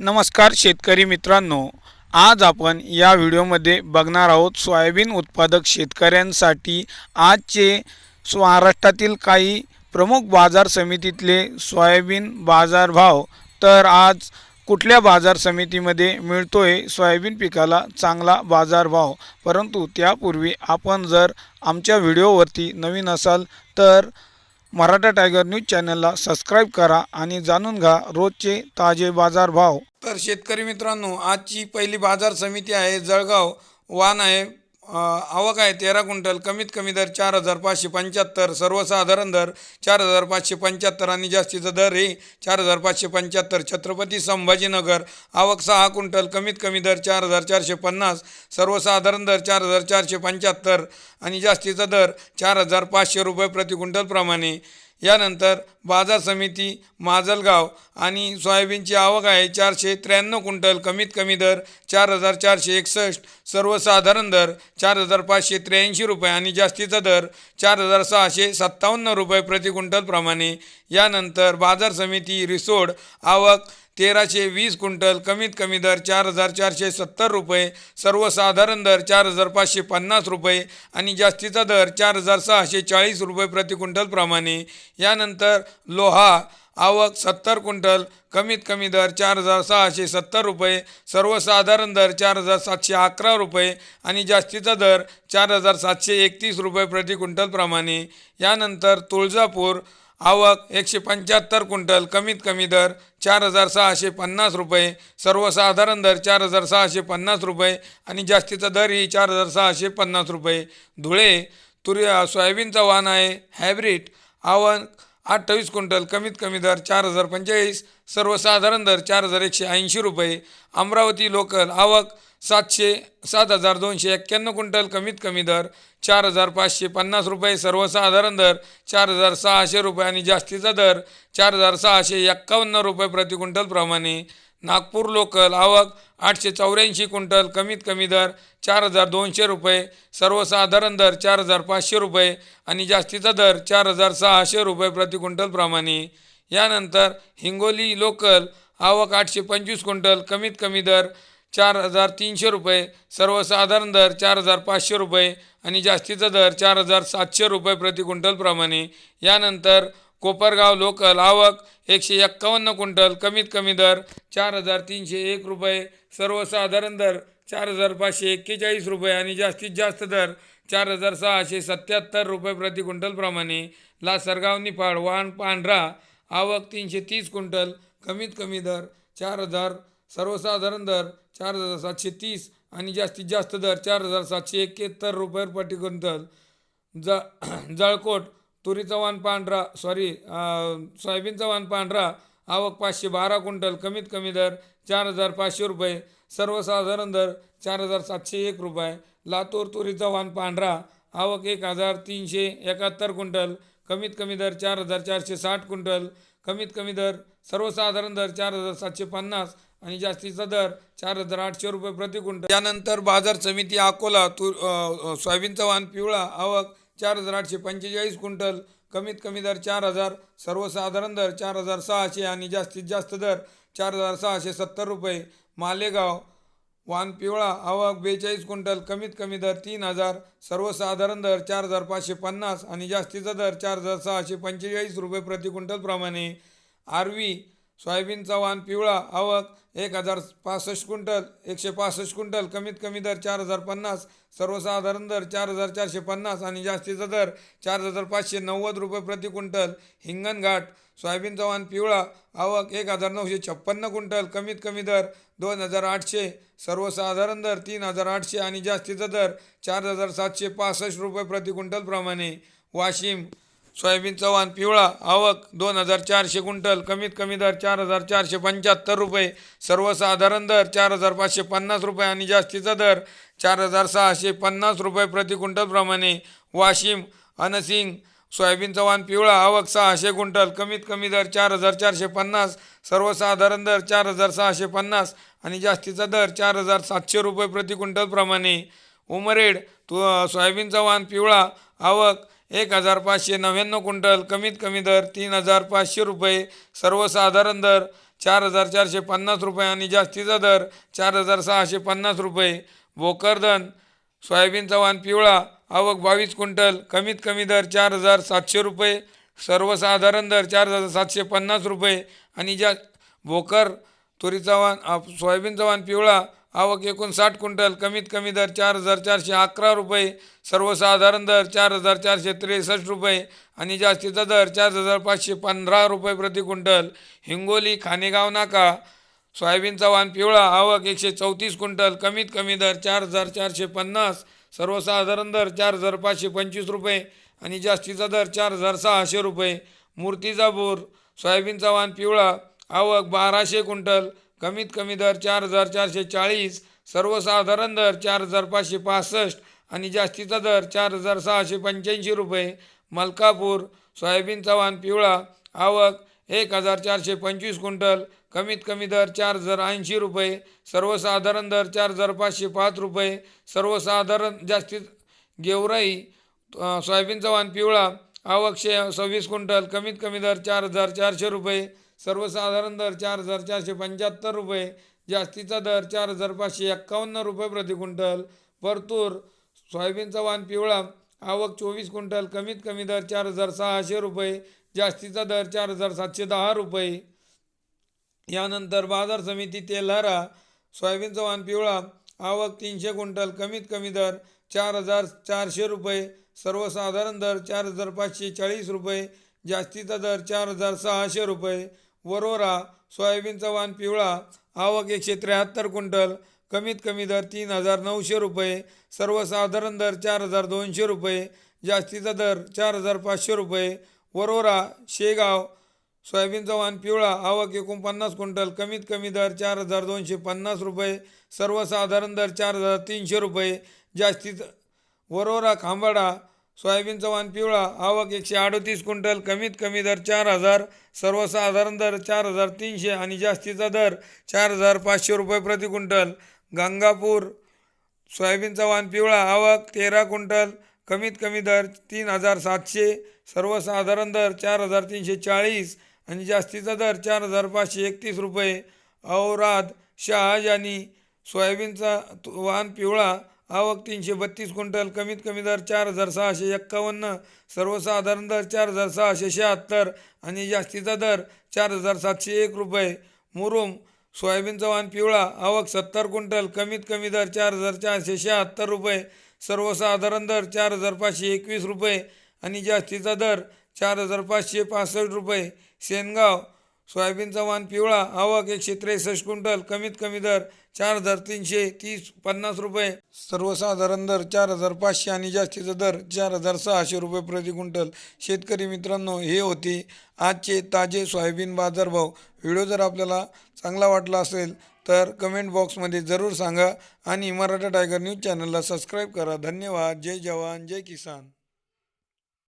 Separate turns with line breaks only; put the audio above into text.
नमस्कार शेतकरी मित्रांनो आज आपण या व्हिडिओमध्ये बघणार आहोत सोयाबीन उत्पादक शेतकऱ्यांसाठी आजचे महाराष्ट्रातील काही प्रमुख बाजार समितीतले सोयाबीन बाजारभाव. तर आज कुठल्या बाजार समितीमध्ये मिळतोय सोयाबीन पिकाला चांगला बाजारभाव? परंतु त्यापूर्वी आपण जर आमच्या व्हिडिओवरती नवीन असाल तर मराठा टायगर न्यूज चॅनलला सबस्क्राईब करा आणि जाणून घ्या रोजचे ताजे बाजारभाव तर शेतकरी मित्रांनो आजची पहिली बाजार समिती आहे जळगाव. वान आहे आवक आहे तेरा क्विंटल कमीत कमी दर चार हजार पाचशे पंच्याहत्तर सर्वसाधारण दर चार हजार पाचशे पंच्याहत्तर आणि जास्तीचा दर हे चार हजार पाचशे पंच्याहत्तर. छत्रपती संभाजीनगर आवक सहा क्विंटल कमीत कमी दर चार हजार चारशे पन्नास सर्वसाधारण दर चार हजार चारशे पंच्याहत्तर आणि जास्तीचा दर चार हजार पाचशे रुपये प्रति क्विंटलप्रमाणे यानंतर बाजार समिती माजलगाव आणि सोयाबीनची आवक आहे. चारशे त्र्याण्णव क्विंटल कमीत कमी दर चार हजार चारशे एकसष्ट सर्वसाधारण दर चार हजार पाचशे त्र्याऐंशी रुपये आणि जास्तीचा दर चार हजार सहाशे सत्तावन्न रुपये प्रति क्विंटलप्रमाणे यानंतर बाजार समिती रिसोड आवक तेराशे वीस क्विंटल कमीत कमी दर चार हजार चारशे सत्तर रुपये सर्वसाधारण दर चार हजार पाचशे पन्नास रुपये आणि जास्तीचा दर चार हजार सहाशे चाळीस रुपये प्रति क्विंटलप्रमाणे यानंतर लोहा आवक सत्तर क्विंटल कमीत कमी दर चार हजार सहाशे सत्तर रुपये सर्वसाधारण दर चार हजार सातशे अकरा रुपये आणि जास्तीचा दर चार हजार सातशे एकतीस रुपये प्रति क्विंटलप्रमाणे यानंतर तुळजापूर आवक एकशे पंच्याहत्तर क्विंटल कमीत कमी दर चार हजार सहाशे पन्नास रुपये सर्वसाधारण दर चार हजार सहाशे पन्नास रुपये आणि जास्तीचा दर ही चार हजार सहाशे पन्नास रुपये. धुळे तुरी सोयाबीनचा वाहन आहे हायब्रिड आवक अठ्ठावीस क्विंटल कमीत कमी दर चार हजार पंचेचाळीस सर्वसाधारण दर चार हजार एकशे ऐंशी रुपये. अमरावती लोकल आवक सातशे सात हजार दोनशे एक्क्याण्णव क्विंटल कमीत कमी दर चार हजार पाचशे पन्नास रुपये सर्वसाधारण दर चार हजार सहाशे रुपये आणि जास्तीचा दर चार हजार सहाशे एक्कावन्न रुपये प्रति क्विंटलप्रमाणे नागपूर लोकल आवक आठशे चौऱ्याऐंशी क्विंटल कमीत कमी दर चार हजार दोनशे रुपये सर्वसाधारण दर चार हजार पाचशे रुपये आणि जास्तीचा दर चार हजार सहाशे रुपये प्रति क्विंटलप्रमाणे यानंतर हिंगोली लोकल आवक आठशे पंचवीस क्विंटल कमीत कमी दर चार हजार तीनशे रुपये सर्वसाधारण दर चार हजार पाचशे रुपये आणि जास्तीचा दर चार हजार सातशे रुपये प्रति क्विंटलप्रमाणे यानंतर कोपरगाव लोकल आवक एकशे एक्कावन्न क्विंटल कमीत कमी दर चार हजार तीनशे एक रुपये सर्वसाधारण दर चार हजार पाचशे एक्केचाळीस रुपये आणि जास्तीत जास्त दर चार हजार सहाशे सत्याहत्तर रुपये प्रति क्विंटलप्रमाणे लासरगाव निफाड वाण पांढरा आवक तीनशे तीस क्विंटल कमीत कमी दर चार हजार सर्वसाधारण दर चार हजार सातशे तीस आणि जास्तीत जास्त दर चार हजार सातशे एक्याहत्तर रुपये प्रति क्विंटल ज जळकोट तुरीचा वाण पांढरा सॉरी सोयाबीनचा वाण पांढरा आवक पाचशे बारा क्विंटल कमीत कमी दर चार हजार पाचशे रुपये. सर्वसाधारण दर चार हजार सातशे एक रुपये. लातूर तुरीचा वाण पांढरा आवक एक हजार तीनशे एकाहत्तर क्विंटल कमीत कमी दर चार हजार चारशे साठ क्विंटल कमीत कमी दर सर्वसाधारण दर चार हजार सातशे पन्नास आणि जास्तीचा दर चार हजार आठशे रुपये प्रति क्विंटल. त्यानंतर बाजार समिती अकोला तूर सोयाबीनचा वाण पिवळा आवक चार हजार आठशे पंचेचाळीस क्विंटल. कमीत कमी दर चार हजार सर्वसाधारण दर चार हजार सहाशे आणि जास्तीत जास्त दर चार हजार सहाशे सत्तर रुपये. मालेगाव वाण पिवळा आवक बेचाळीस क्विंटल कमीत कमी दर तीन हजार सर्वसाधारण दर चार हजार पाचशे पन्नास आणि जास्तीचा दर चार हजार सहाशे पंचेचाळीस रुपये प्रति क्विंटलप्रमाणे आरवी सोयाबीनचा वाण पिवळा आवक एक हजार पासष्ट क्विंटल एकशे पासष्ट क्विंटल कमीत कमी दर चार हजार पन्नास सर्वसाधारण दर चार हजार चारशे पन्नास आणि जास्तीचा दर चार हजार पाचशे नव्वद रुपये प्रति क्विंटल. हिंगणघाट सोयाबीनचा चव्हाण पिवळा आवक एक हजार नऊशे छप्पन्न क्विंटल कमीत कमी दर दोन हजार आठशे सर्वसाधारण दर तीन हजार आठशे आणि जास्तीचा दर चार हजार सातशे पासष्ट रुपये प्रति क्विंटलप्रमाणे वाशिम सोयाबीनचा वाण पिवळा आवक दोन हजार चारशे क्विंटल कमीत कमी दर चार हजार चारशे पंच्याहत्तर रुपये सर्वसाधारण दर चार हजार पाचशे पन्नास रुपये आणि जास्तीचा दर चार हजार सहाशे पन्नास रुपये प्रति क्विंटलप्रमाणे वाशिम अनसिंग सोयाबीनचा वाण पिवळा आवक सहाशे क्विंटल कमीत कमी दर चार हजार चारशे पन्नास सर्वसाधारण दर चार हजार सहाशे पन्नास आणि जास्तीचा दर चार हजार सातशे रुपये प्रति क्विंटलप्रमाणे उमरेड तु सोयाबीनचा वाण पिवळा आवक एक हजार पाचशे नव्याण्णव क्विंटल कमीत कमी दर तीन हजार पाचशे रुपये सर्वसाधारण दर चार हजार चारशे पन्नास रुपये आणि जास्तीचा दर चार हजार सहाशे पन्नास रुपये. भोकरदन सोयाबीनचा वाण पिवळा आवक बावीस क्विंटल कमीत कमी दर चार हजार सातशे रुपये सर्वसाधारण दर चार हजार सातशे पन्नास रुपये आणि ज्या भोकर तुरीचा वाण आ, सोयाबीनचा वाण पिवळा आवक एकोणसाठ क्विंटल कमीत कमी दर चार हजार चारशे अकरा रुपये सर्वसाधारण दर चार हजार चारशे त्रेसष्ट रुपये आणि जास्तीचा दर चार हजार पाचशे पंधरा रुपये प्रति क्विंटल. हिंगोली खानेगाव नाका सोयाबीनचा वाण पिवळा आवक एकशे चौतीस क्विंटल कमीत कमी दर चार हजार चारशे पन्नास सर्वसाधारण दर चार हजार पाचशे पंचवीस रुपये आणि जास्तीचा दर चार हजार सहाशे रुपये. मूर्तिजापूर बोर सोयाबीनचा वाण पिवळा आवक बाराशे क्विंटल कमीत कमी दर चार हजार चारशे चाळीस सर्वसाधारण दर चार हजार पाचशे पासष्ट आणि जास्तीचा दर चार हजार सहाशे पंच्याऐंशी रुपये. मलकापूर सोयाबीनचा चव्हाण पिवळा आवक एक हजार चारशे पंचवीस क्विंटल कमीत कमी दर चार हजार ऐंशी रुपये सर्वसाधारण दर चार हजार पाचशे पाच रुपये सर्वसाधारण जास्तीत गेवराई सोयाबीन सोयाबीनचा पिवळा आवक शे सव्वीस क्विंटल कमीत कमी दर चार हजार चारशे रुपये सर्वसाधारण दर चार हजार चारशे पंच्याहत्तर रुपये. जास्तीचा दर चार हजार पाचशे एक्कावन्न रुपये प्रति क्विंटल. परतूर सोयाबीनचा वाण पिवळा आवक चोवीस क्विंटल कमीत कमी दर चार हजार सहाशे रुपये जास्तीचा दर चार हजार सातशे दहा रुपये. यानंतर बाजार समिती तेल्हारा सोयाबीनचा वाण पिवळा आवक तीनशे क्विंटल कमीत कमी दर चार हजार चारशे रुपये. सर्वसाधारण दर चार हजार पाचशे चाळीस रुपये जास्तीचा दर चार हजार सहाशे रुपये. वरोरा सोयाबीनचा वाण पिवळा आवक एकशे त्र्याहत्तर क्विंटल कमीत कमी दर तीन हजार नऊशे रुपये सर्वसाधारण दर चार हजार दोनशे रुपये जास्तीचा दर चार हजार पाचशे रुपये वरोरा शेगाव सोयाबीनचा वाण पिवळा आवक एकोणपन्नास क्विंटल कमीत कमी दर चार हजार दोनशे पन्नास रुपये सर्वसाधारण दर चार हजार तीनशे रुपये जास्तीत वरोरा खांबाडा सोयाबीनचा वाण पिवळा आवक एकशे अडतीस क्विंटल कमीत कमी दर चार हजार सर्वसाधारण दर चार हजार तीनशे आणि जास्तीचा दर चार हजार पाचशे रुपये प्रति क्विंटल. गंगापूर सोयाबीनचा वाण पिवळा आवक तेरा क्विंटल कमीत कमी दर तीन हजार सातशे सर्वसाधारण दर चार हजार तीनशे चाळीस आणि जास्तीचा दर चार हजार पाचशे एकतीस रुपये. औराद शहाजानी सोयाबीनचा वाण पिवळा आवक तीनशे बत्तीस क्विंटल कमीत कमी दर चार हजार सहाशे एक्कावन्न सर्वसाधारण दर चार हजार सहाशे शहात्तर आणि जास्तीचा दर चार हजार सातशे एक रुपये. मुरुम सोयाबीनचा वाण पिवळा आवक सत्तर क्विंटल कमीत कमी दर चार हजार चारशे शहात्तर रुपये. सर्वसाधारण दर चार हजार पाचशे एकवीस रुपये आणि जास्तीचा दर चार हजार पाचशे पासष्ट रुपये. शेनगाव सोयाबीनचा वाण पिवळा आवक एकशे त्रेसष्ट क्विंटल कमीत कमी दर चार हजार तीनशे तीस पन्नास रुपये. सर्वसाधारण दर चार हजार पाचशे आणि जास्तीचा दर चार हजार सहाशे रुपये प्रति क्विंटल. शेतकरी मित्रांनो हे होते आजचे ताजे सोयाबीन बाजारभाव. व्हिडिओ जर आपल्याला चांगला वाटला असेल तर कमेंट बॉक्समध्ये जरूर सांगा आणि मराठा टायगर न्यूज चॅनलला सबस्क्राईब करा. धन्यवाद. जय जवान. जय किसान.